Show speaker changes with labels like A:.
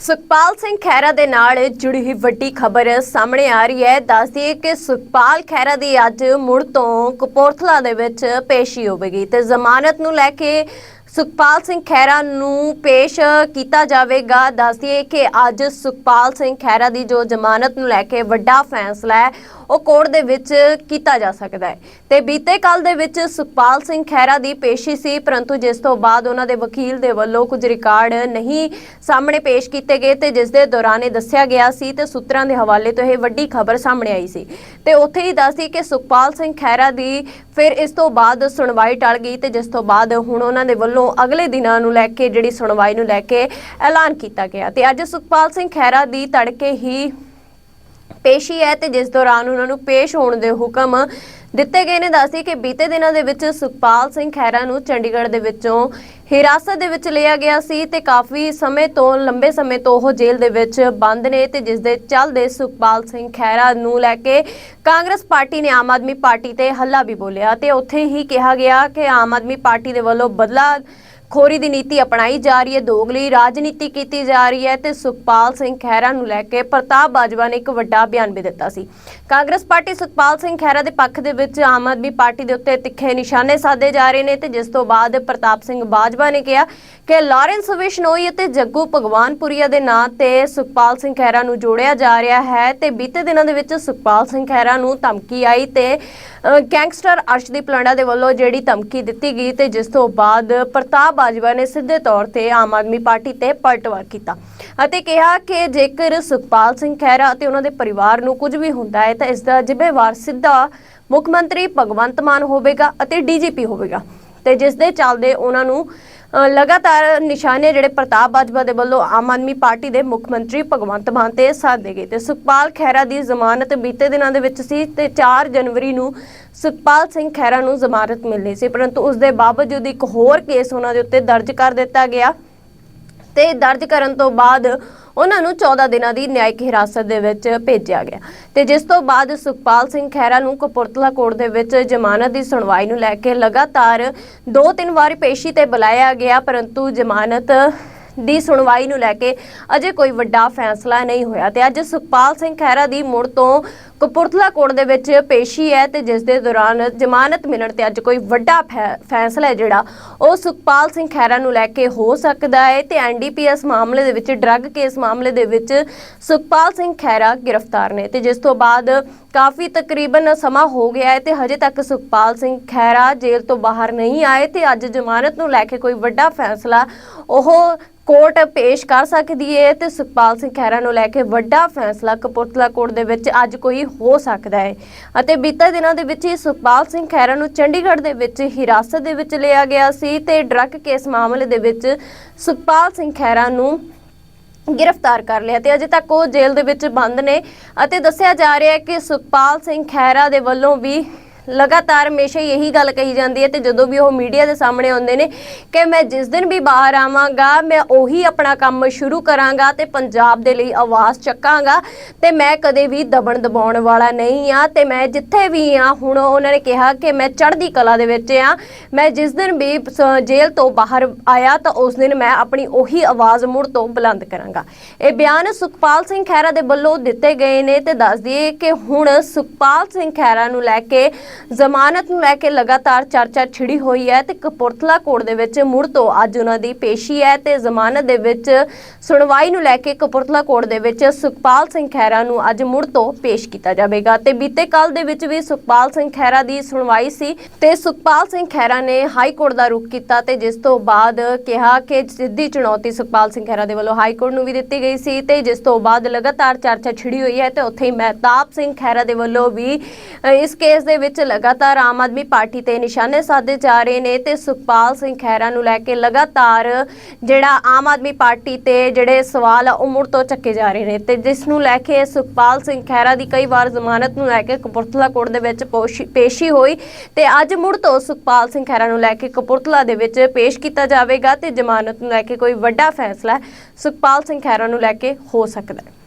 A: ਸੁਖਪਾਲ ਸਿੰਘ ਖਹਿਰਾ ਦੇ ਨਾਲ ਜੁੜੀ ਹੋਈ ਵੱਡੀ ਖਬਰ ਸਾਹਮਣੇ ਆ ਰਹੀ ਹੈ। ਦੱਸਦੀ ਹੈ ਕਿ ਸੁਖਪਾਲ ਖਹਿਰਾ ਦੀ ਅੱਜ ਮੁੜ ਤੋਂ ਕਪੂਰਥਲਾ ਦੇ ਵਿੱਚ ਪੇਸ਼ੀ ਹੋਵੇਗੀ ਤੇ ਜ਼ਮਾਨਤ ਨੂੰ ਲੈ ਕੇ ਸੁਖਪਾਲ ਸਿੰਘ ਖਹਿਰਾ ਨੂੰ ਪੇਸ਼ ਕੀਤਾ ਜਾਵੇਗਾ। ਦੱਸਦੀਏ ਕਿ ਅੱਜ ਸੁਖਪਾਲ ਸਿੰਘ ਖਹਿਰਾ ਦੀ ਜੋ ਜ਼ਮਾਨਤ ਨੂੰ ਲੈ ਕੇ ਵੱਡਾ ਫੈਸਲਾ ਹੈ, ਉਹ ਕੋਰਟ ਦੇ ਵਿੱਚ ਕੀਤਾ ਜਾ ਸਕਦਾ ਹੈ। ਤੇ ਬੀਤੇ ਕੱਲ ਦੇ ਵਿੱਚ ਸੁਖਪਾਲ ਸਿੰਘ ਖਹਿਰਾ ਦੀ ਪੇਸ਼ੀ ਸੀ, ਪਰੰਤੂ ਜਿਸ ਤੋਂ ਬਾਅਦ ਉਹਨਾਂ ਦੇ ਵਕੀਲ ਦੇ ਵੱਲੋਂ ਕੁਝ ਰਿਕਾਰਡ ਨਹੀਂ ਸਾਹਮਣੇ ਪੇਸ਼ ਕੀਤੇ ਗਏ ਤੇ ਜਿਸ ਦੇ ਦੌਰਾਨ ਇਹ ਦੱਸਿਆ ਗਿਆ ਸੀ ਤੇ ਸੂਤਰਾਂ ਦੇ ਹਵਾਲੇ ਤੋਂ ਇਹ ਵੱਡੀ ਖਬਰ ਸਾਹਮਣੇ ਆਈ ਸੀ। ਤੇ ਉੱਥੇ ਹੀ ਦੱਸਦੀ ਕਿ ਸੁਖਪਾਲ ਸਿੰਘ ਖਹਿਰਾ ਦੀ ਫਿਰ ਇਸ ਤੋਂ ਬਾਅਦ ਸੁਣਵਾਈ ਟਲ ਗਈ ਤੇ ਜਿਸ ਤੋਂ ਬਾਅਦ ਹੁਣ ਉਹਨਾਂ ਦੇ ਵੱਲੋਂ ਅਗਲੇ ਦਿਨਾਂ ਨੂੰ ਲੈ ਕੇ ਜਿਹੜੀ ਸੁਣਵਾਈ ਨੂੰ ਲੈ ਕੇ ਐਲਾਨ ਕੀਤਾ ਗਿਆ ਤੇ ਅੱਜ ਸੁਖਪਾਲ ਸਿੰਘ ਖਹਿਰਾ ਦੀ ਤੜਕੇ ਹੀ ਪੇਸ਼ੀ ਹੈ ਤੇ ਜਿਸ ਦੌਰਾਨ ਉਹਨਾਂ ਨੂੰ ਪੇਸ਼ ਹੋਣ ਦੇ ਹੁਕਮ ਦਿੱਤੇ ਗਏ ਨੇ, ਦੱਸਦੀ ਕਿ ਬੀਤੇ ਦਿਨਾਂ ਦੇ ਵਿੱਚ ਸੁਖਪਾਲ ਸਿੰਘ ਖਹਿਰਾ ਨੂੰ ਚੰਡੀਗੜ੍ਹ ਦੇ ਵਿੱਚੋਂ ਹਿਰਾਸਤ ਦੇ ਵਿੱਚ ਲਿਆ ਗਿਆ ਸੀ ਤੇ ਕਾਫੀ ਸਮੇਂ ਤੋਂ, ਲੰਬੇ ਸਮੇਂ ਤੋਂ ਉਹ ਜੇਲ੍ਹ ਦੇ ਵਿੱਚ ਬੰਦ ਨੇ ਤੇ ਜਿਸ ਦੇ ਚੱਲਦੇ ਸੁਖਪਾਲ ਸਿੰਘ ਖਹਿਰਾ ਨੂੰ ਲੈ ਕੇ ਕਾਂਗਰਸ ਪਾਰਟੀ ਨੇ ਆਮ ਆਦਮੀ ਪਾਰਟੀ ਤੇ ਹੱਲਾ ਵੀ ਬੋਲਿਆ ਤੇ ਉੱਥੇ ਹੀ ਕਿਹਾ ਗਿਆ ਕਿ ਆਮ ਆਦਮੀ ਪਾਰਟੀ ਦੇ ਵੱਲੋਂ ਬਦਲਾ ਖੋਰੀ ਦੀ ਨੀਤੀ ਅਪਣਾਈ ਜਾ ਰਹੀ ਹੈ ਦੋਗਲੀ ਰਾਜਨੀਤੀ ਕੀਤੀ ਜਾ ਰਹੀ ਹੈ ਤੇ ਸੁਖਪਾਲ ਸਿੰਘ ਖਹਿਰਾ ਨੂੰ ਲੈ ਕੇ ਪ੍ਰਤਾਪ ਬਾਜਵਾ ਨੇ ਇੱਕ ਵੱਡਾ ਬਿਆਨ ਵੀ ਦਿੱਤਾ ਸੀ। ਕਾਂਗਰਸ ਪਾਰਟੀ ਸੁਖਪਾਲ ਸਿੰਘ ਖਹਿਰਾ ਦੇ ਪੱਖ ਦੇ ਵਿੱਚ ਆਮ ਆਦਮੀ ਪਾਰਟੀ ਦੇ ਉੱਤੇ ਤਿੱਖੇ ਨਿਸ਼ਾਨੇ ਸਾਧੇ ਜਾ ਰਹੇ ਨੇ ਤੇ ਜਿਸ ਤੋਂ ਬਾਅਦ ਪ੍ਰਤਾਪ ਸਿੰਘ ਬਾਜਵਾ ਨੇ ਕਿਹਾ ਕਿ ਲਾਰੈਂਸ ਵਿਸ਼ਨੋਈ ਅਤੇ ਜੱਗੂ ਭਗਵਾਨਪੁਰੀਆ ਦੇ ਨਾਂ ਤੇ ਸੁਖਪਾਲ ਸਿੰਘ ਖਹਿਰਾ ਨੂੰ ਜੋੜਿਆ ਜਾ ਰਿਹਾ ਹੈ ਤੇ ਬੀਤੇ ਦਿਨਾਂ ਦੇ ਵਿੱਚ ਸੁਖਪਾਲ ਸਿੰਘ ਖਹਿਰਾ ਨੂੰ ਧਮਕੀ ਆਈ ਤੇ ਗੈਂਗਸਟਰ ਅਰਸ਼ਦੀਪ ਲਾਂਡਾ ਦੇ ਵੱਲੋਂ ਜਿਹੜੀ ਧਮਕੀ ਦਿੱਤੀ ਗਈ ਤੇ ਜਿਸ ਤੋਂ ਬਾਅਦ ਪ੍ਰਤਾਪ ਬਾਜਵਾ ਨੇ ਸਿੱਧੇ ਤੌਰ ਤੇ ਆਮ ਆਦਮੀ ਪਾਰਟੀ ਤੇ ਪਲਟਵਾਰ ਕੀਤਾ ਅਤੇ ਕਿਹਾ ਕਿ ਜੇਕਰ ਸੁਖਪਾਲ ਸਿੰਘ ਖਹਿਰਾ ਅਤੇ ਉਹਨਾਂ ਦੇ ਪਰਿਵਾਰ ਨੂੰ ਕੁਝ ਵੀ ਹੁੰਦਾ ਹੈ ਤਾਂ ਇਸ ਦਾ ਜ਼ਿੰਮੇਵਾਰ ਸਿੱਧਾ ਮੁੱਖ ਮੰਤਰੀ ਭਗਵੰਤ ਮਾਨ ਹੋਵੇਗਾ ਅਤੇ ਡੀਜੀਪੀ ਹੋਵੇਗਾ ਤੇ ਜਿਸ ਦੇ ਚੱਲਦੇ ਉਹਨਾਂ ਨੂੰ ਲਗਾਤਾਰ ਨਿਸ਼ਾਨੇ ਜਿਹੜੇ ਪ੍ਰਤਾਪ ਬਾਜਵਾ ਦੇ ਵੱਲੋਂ ਆਮ ਆਦਮੀ ਪਾਰਟੀ ਦੇ ਮੁੱਖ ਮੰਤਰੀ ਭਗਵੰਤ ਮਾਨ ਤੇ ਸਾਧੇ ਗਏ ਤੇ ਸੁਖਪਾਲ ਖਹਿਰਾ ਦੀ ਜ਼ਮਾਨਤ ਬੀਤੇ ਦਿਨਾਂ ਦੇ ਵਿੱਚ ਸੀ ਤੇ 4 ਜਨਵਰੀ ਨੂੰ ਸੁਖਪਾਲ ਸਿੰਘ ਖਹਿਰਾ ਨੂੰ ਜ਼ਮਾਨਤ ਮਿਲਣੀ ਸੀ, ਪਰੰਤੂ ਉਸ ਦੇ ਬਾਵਜੂਦ ਇੱਕ ਹੋਰ ਕੇਸ ਉਹਨਾਂ ਦੇ ਉੱਤੇ ਦਰਜ ਕਰ ਦਿੱਤਾ ਗਿਆ। ਤੇ ਦਰਜ ਕਰਨ ਤੋਂ ਬਾਅਦ ਉਹਨਾਂ ਨੂੰ 14 ਦਿਨਾਂ ਦੀ ਨਿਆਇਕ ਹਿਰਾਸਤ ਦੇ ਵਿੱਚ ਭੇਜਿਆ ਗਿਆ। ਤੇ ਜਿਸ ਤੋਂ ਬਾਅਦ ਸੁਖਪਾਲ ਸਿੰਘ ਖਹਿਰਾ ਨੂੰ ਕਪੂਰਥਲਾ ਕੋਰਟ ਦੇ ਵਿੱਚ ਜ਼ਮਾਨਤ ਦੀ ਸੁਣਵਾਈ ਨੂੰ ਲੈ ਕੇ ਲਗਾਤਾਰ ਦੋ ਤਿੰਨ ਵਾਰ ਪੇਸ਼ੀ ਤੇ ਬੁਲਾਇਆ ਗਿਆ, ਪਰੰਤੂ ਜ਼ਮਾਨਤ ਦੀ ਸੁਣਵਾਈ ਨੂੰ ਲੈ ਕੇ ਅਜੇ ਕੋਈ ਵੱਡਾ ਫੈਸਲਾ ਨਹੀਂ ਹੋਇਆ ਤੇ ਅੱਜ ਸੁਖਪਾਲ ਸਿੰਘ ਖਹਿਰਾ ਦੀ ਮੁੜ ਤੋਂ ਕਪੂਰਥਲਾ ਕੋਰਟ ਦੇ ਵਿੱਚ ਪੇਸ਼ੀ ਹੈ ਤੇ ਜਿਸ ਦੇ ਦੌਰਾਨ ਜ਼ਮਾਨਤ ਮਿਲਣ ਤੇ ਅੱਜ ਕੋਈ ਵੱਡਾ ਫੈ- ਫੈਸਲਾ ਹੈ ਜਿਹੜਾ, ਉਹ ਸੁਖਪਾਲ ਸਿੰਘ ਖਹਿਰਾ ਨੂੰ ਲੈ ਕੇ ਹੋ ਸਕਦਾ ਹੈ ਤੇ ਐਨਡੀਪੀਐਸ ਮਾਮਲੇ ਦੇ ਵਿੱਚ, ਡਰੱਗ ਕੇਸ ਮਾਮਲੇ ਦੇ ਵਿੱਚ ਸੁਖਪਾਲ ਸਿੰਘ ਖਹਿਰਾ ਗ੍ਰਿਫਤਾਰ ਨੇ ਤੇ ਜਿਸ ਤੋਂ ਬਾਅਦ ਕਾਫੀ ਤਕਰੀਬਨ ਸਮਾਂ ਹੋ ਗਿਆ ਹੈ ਤੇ ਹਜੇ ਤੱਕ ਸੁਖਪਾਲ ਸਿੰਘ ਖਹਿਰਾ ਜੇਲ੍ਹ ਤੋਂ ਬਾਹਰ ਨਹੀਂ ਆਏ ਤੇ ਅੱਜ ਜ਼ਮਾਨਤ ਨੂੰ ਲੈ ਕੇ ਕੋਈ ਵੱਡਾ ਫੈਸਲਾ ਉਹ ਕੋਰਟ ਪੇਸ਼ ਕਰ ਸਕਦੀ ਹੈ ਤੇ ਸੁਖਪਾਲ ਸਿੰਘ ਖਹਿਰਾ ਨੂੰ ਲੈ ਕੇ ਵੱਡਾ ਫੈਸਲਾ ਕਪੂਰਥਲਾ ਕੋਰਟ ਦੇ ਵਿੱਚ ਅੱਜ ਕੋਈ ਹੋ ਸਕਦਾ ਹੈ ਅਤੇ ਬੀਤੇ ਦਿਨਾਂ ਦੇ ਵਿੱਚ ਹੀ ਸੁਖਪਾਲ ਸਿੰਘ ਖਹਿਰਾ ਨੂੰ ਚੰਡੀਗੜ੍ਹ ਦੇ ਵਿੱਚ ਹਿਰਾਸਤ ਦੇ ਵਿੱਚ ਲਿਆ ਗਿਆ ਸੀ ਤੇ ਡਰੱਗ ਕੇਸ ਮਾਮਲੇ ਦੇ ਵਿੱਚ ਸੁਖਪਾਲ ਸਿੰਘ ਖਹਿਰਾ ਨੂੰ ਗ੍ਰਿਫਤਾਰ ਕਰ ਲਿਆ ਤੇ ਅਜੇ ਤੱਕ ਉਹ ਜੇਲ੍ਹ ਦੇ ਵਿੱਚ ਬੰਦ ਨੇ। ਅਤੇ ਦੱਸਿਆ ਜਾ ਰਿਹਾ ਹੈ ਕਿ ਸੁਖਪਾਲ ਸਿੰਘ ਖਹਿਰਾ ਦੇ ਵੱਲੋਂ ਵੀ ਲਗਾਤਾਰ ਹਮੇਸ਼ਾ ਇਹੀ ਗੱਲ ਕਹੀ ਜਾਂਦੀ ਹੈ ਤੇ ਜਦੋਂ ਵੀ ਉਹ ਮੀਡੀਆ ਦੇ ਸਾਹਮਣੇ ਆਉਂਦੇ ਨੇ ਕਿ ਮੈਂ ਜਿਸ ਦਿਨ ਵੀ ਬਾਹਰ ਆਵਾਂਗਾ, ਮੈਂ ਉਹੀ ਆਪਣਾ ਕੰਮ ਸ਼ੁਰੂ ਕਰਾਂਗਾ ਤੇ ਪੰਜਾਬ ਦੇ ਲਈ ਆਵਾਜ਼ ਚੱਕਾਂਗਾ ਤੇ ਮੈਂ ਕਦੇ ਵੀ ਦਬਣ ਦਬਾਉਣ ਵਾਲਾ ਨਹੀਂ ਆ ਤੇ ਮੈਂ ਜਿੱਥੇ ਵੀ ਆ ਹੁਣ ਉਹਨਾਂ ਨੇ ਕਿਹਾ ਕਿ ਮੈਂ ਚੜ੍ਹਦੀ ਕਲਾ ਦੇ ਵਿੱਚ ਆ ਮੈਂ ਜਿਸ ਦਿਨ ਵੀ ਸ- ਜੇਲ੍ਹ ਤੋਂ ਬਾਹਰ ਆਇਆ ਤਾਂ ਉਸ ਦਿਨ ਮੈਂ ਆਪਣੀ ਉਹੀ ਆਵਾਜ਼ ਮੁੜ ਤੋਂ ਬੁਲੰਦ ਕਰਾਂਗਾ। ਇਹ ਬਿਆਨ ਸੁਖਪਾਲ ਸਿੰਘ ਖਹਿਰਾ ਦੇ ਵੱਲੋਂ ਦਿੱਤੇ ਗਏ ਨੇ ਤੇ ਦੱਸ ਦਈਏ ਕਿ ਹੁਣ ਸੁਖਪਾਲ ਸਿੰਘ ਖਹਿਰਾ ਨੂੰ ਲੈ ਕੇ ਜ਼ਮਾਨਤ ਨੂੰ ਲੈ ਕੇ ਲਗਾਤਾਰ ਚਰਚਾ ਛਿੜੀ ਹੋਈ ਹੈ ਤੇ ਕਪੂਰਥਲਾ ਕੋਰਟ ਦੇ ਵਿੱਚ ਮੁੜ ਤੋਂ ਅੱਜ ਉਹਨਾਂ ਦੀ ਪੇਸ਼ੀ ਹੈ ਤੇ ਜ਼ਮਾਨਤ ਦੇ ਵਿੱਚ ਸੁਣਵਾਈ ਨੂੰ ਲੈ ਕੇ ਕਪੂਰਥਲਾ ਕੋਰਟ ਦੇ ਵਿੱਚ ਸੁਖਪਾਲ ਸਿੰਘ ਖਹਿਰਾ ਨੂੰ ਅੱਜ ਮੁੜ ਤੋਂ ਪੇਸ਼ ਕੀਤਾ ਜਾਵੇਗਾ। ਤੇ ਬੀਤੇ ਕੱਲ ਦੇ ਵਿੱਚ ਵੀ ਸੁਖਪਾਲ ਸਿੰਘ ਖਹਿਰਾ ਦੀ ਸੁਣਵਾਈ ਸੀ ਤੇ ਸੁਖਪਾਲ ਸਿੰਘ ਖਹਿਰਾ ਨੇ ਹਾਈ ਕੋਰਟ ਦਾ ਰੁਖ ਕੀਤਾ ਤੇ ਜਿਸ ਤੋਂ ਬਾਅਦ ਕਿਹਾ ਕਿ ਸਿੱਧੀ ਚੁਣੌਤੀ ਸੁਖਪਾਲ ਸਿੰਘ ਖਹਿਰਾ ਦੇ ਵੱਲੋਂ ਹਾਈ ਕੋਰਟ ਨੂੰ ਵੀ ਦਿੱਤੀ ਗਈ ਸੀ ਤੇ ਜਿਸ ਤੋਂ ਬਾਅਦ ਲਗਾਤਾਰ ਚਰਚਾ ਛਿੜੀ ਹੋਈ ਹੈ ਤੇ ਉੱਥੇ ਹੀ ਮਹਿਤਾਬ ਸਿੰਘ ਖਹਿਰਾ ਦੇ ਵੱਲੋਂ ਵੀ ਇਸ ਕੇਸ ਦੇ ਵਿੱਚ ਲਗਾਤਾਰ ਆਮ ਆਦਮੀ ਪਾਰਟੀ ਤੇ ਨਿਸ਼ਾਨੇ ਸਾਧੇ ਜਾ ਰਹੇ ਨੇ ਤੇ ਸੁਖਪਾਲ ਸਿੰਘ ਖਹਿਰਾ ਨੂੰ ਲੈ ਕੇ ਲਗਾਤਾਰ ਜਿਹੜਾ ਆਮ ਆਦਮੀ ਪਾਰਟੀ ਤੇ ਜਿਹੜੇ ਸਵਾਲ ਆ, ਉਹ ਮੁੜ ਤੋਂ ਚੱਕੇ ਜਾ ਰਹੇ ਨੇ ਤੇ ਜਿਸ ਨੂੰ ਲੈ ਕੇ ਸੁਖਪਾਲ ਸਿੰਘ ਖਹਿਰਾ ਦੀ ਕਈ ਵਾਰ ਜ਼ਮਾਨਤ ਨੂੰ ਲੈ ਕੇ ਕਪੂਰਥਲਾ ਕੋਰਟ ਦੇ ਵਿੱਚ ਪੋਸ਼ੀ- ਪੇਸ਼ੀ ਹੋਈ ਤੇ ਅੱਜ ਮੁੜ ਤੋਂ ਸੁਖਪਾਲ ਸਿੰਘ ਖਹਿਰਾ ਨੂੰ ਲੈ ਕੇ ਕਪੂਰਥਲਾ ਦੇ ਵਿੱਚ ਪੇਸ਼ ਕੀਤਾ ਜਾਵੇਗਾ ਤੇ ਜ਼ਮਾਨਤ ਨੂੰ ਲੈ ਕੇ ਕੋਈ ਵੱਡਾ ਫੈਸਲਾ ਸੁਖਪਾਲ ਸਿੰਘ ਖਹਿਰਾ ਨੂੰ ਲੈ ਕੇ ਹੋ ਸਕਦਾ ਹੈ।